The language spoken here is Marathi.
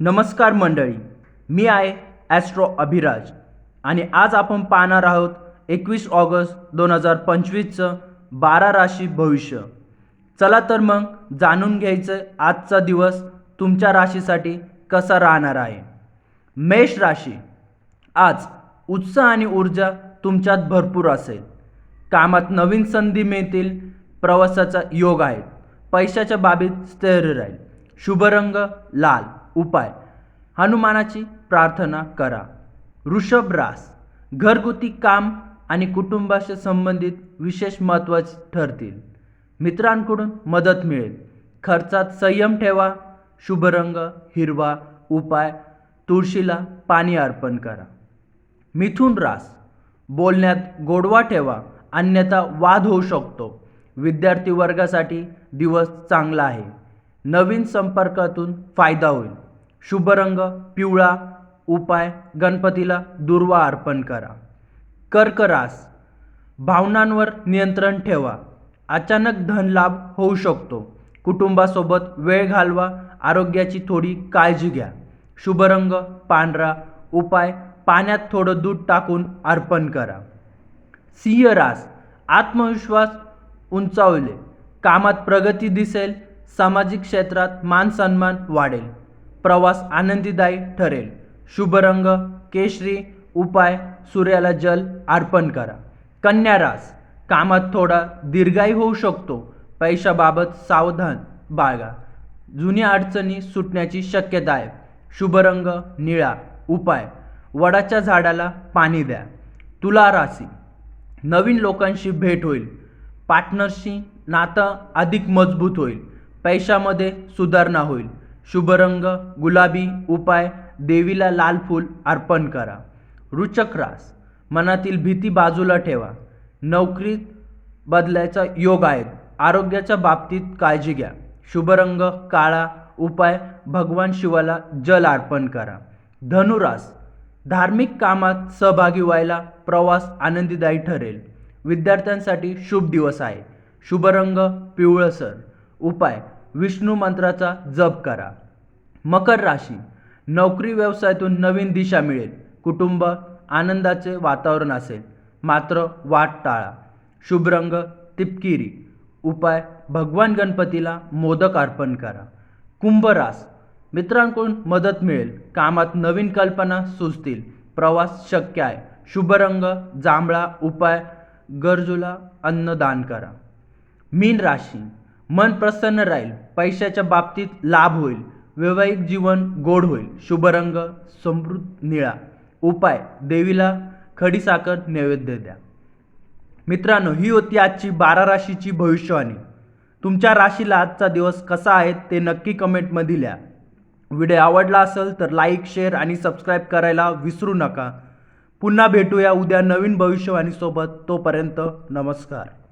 नमस्कार मंडळी मी आहे ॲस्ट्रो अभिराज आणि आज आपण पाहणार आहोत एकवीस ऑगस्ट दोन हजार पंचवीसचं बारा राशी भविष्य. चला तर मग जाणून घ्यायचं आजचा दिवस तुमच्या राशीसाठी कसा राहणार आहे. मेष राशी आज उत्साह आणि ऊर्जा तुमच्यात भरपूर असेल. कामात नवीन संधी मिळतील प्रवासाचा योग आहे पैशाच्या बाबीत स्थैर्य राहील. शुभ रंग लाल. उपाय. हनुमानाची प्रार्थना करा. वृषभ रास घरगुती काम आणि कुटुंबाशी संबंधित विशेष महत्त्वाचे ठरतील. मित्रांकडून मदत मिळेल. खर्चात संयम ठेवा. शुभरंग हिरवा उपाय तुळशीला पाणी अर्पण करा. मिथुन रास बोलण्यात गोडवा ठेवा. अन्यथा वाद होऊ शकतो. विद्यार्थी वर्गासाठी दिवस चांगला आहे. नवीन संपर्कातून फायदा होईल. शुभ रंग पिवळा उपाय गणपतीला दुर्वा अर्पण करा. कर्क रास भावनांवर नियंत्रण ठेवा. अचानक धनलाभ होऊ शकतो. कुटुंबासोबत वेळ घालवा. आरोग्याची थोडी काळजी घ्या. शुभ रंग पांढरा उपाय पाण्यात थोडं दूध टाकून अर्पण करा. सिंह रास आत्मविश्वास उंचावले. कामात प्रगती दिसेल. सामाजिक क्षेत्रात मान सन्मान वाढेल. प्रवास आनंदीदायी ठरेल. शुभ रंग केशरी उपाय सूर्याला जल अर्पण करा. कन्या रास कामात थोडा दीर्घाई होऊ शकतो. पैशाबाबत सावधान बाळगा. जुन्या अडचणी सुटण्याची शक्यता आहे. शुभ रंग निळा उपाय. वडाच्या झाडाला पाणी द्या. तुला राशी. नवीन लोकांशी भेट होईल. पार्टनरशी नातं अधिक मजबूत होईल. पैशामध्ये सुधारणा होईल. शुभ रंग गुलाबी उपाय देवीला लाल फूल अर्पण करा. रुचक रास मनातील भीती बाजूला ठेवा. नोकरीत बदलायचा योग आहेत. आरोग्याच्या बाबतीत काळजी घ्या. शुभ रंग काळा उपाय भगवान शिवाला जल अर्पण करा. धनुरास धार्मिक कामात सहभागी व्हायला प्रवास आनंदीदायी ठरेल. विद्यार्थ्यांसाठी शुभ दिवस आहे. शुभ रंग पिवळसर उपाय विष्णू मंत्राचा जप करा. मकर राशी. नोकरी व्यवसायातून नवीन दिशा मिळेल. कुटुंब आनंदाचे वातावरण असेल. मात्र वाट टाळा. शुभ रंग तिपकिरी. उपाय भगवान गणपतीला मोदक अर्पण करा. कुंभ रास. मित्रांकडून मदत मिळेल. कामात नवीन कल्पना सुचतील. प्रवास शक्य आहे. शुभ रंग जांभळा उपाय गरजूला अन्नदान करा. मीन राशी. मन प्रसन्न राहील. पैशाच्या बाबतीत लाभ होईल. वैवाहिक जीवन गोड होईल. शुभ रंग समृद्ध निळा. उपाय देवीला खडीसाखर नैवेद्य द्या. मित्रांनो ही होती आजची बारा राशीची भविष्यवाणी. तुमच्या राशीला आजचा दिवस कसा आहे ते नक्की कमेंटमध्ये लिहा. व्हिडिओ आवडला असेल तर लाईक शेअर आणि सबस्क्राईब करायला विसरू नका. पुन्हा भेटूया उद्या नवीन भविष्यवाणीसोबत. तोपर्यंत नमस्कार.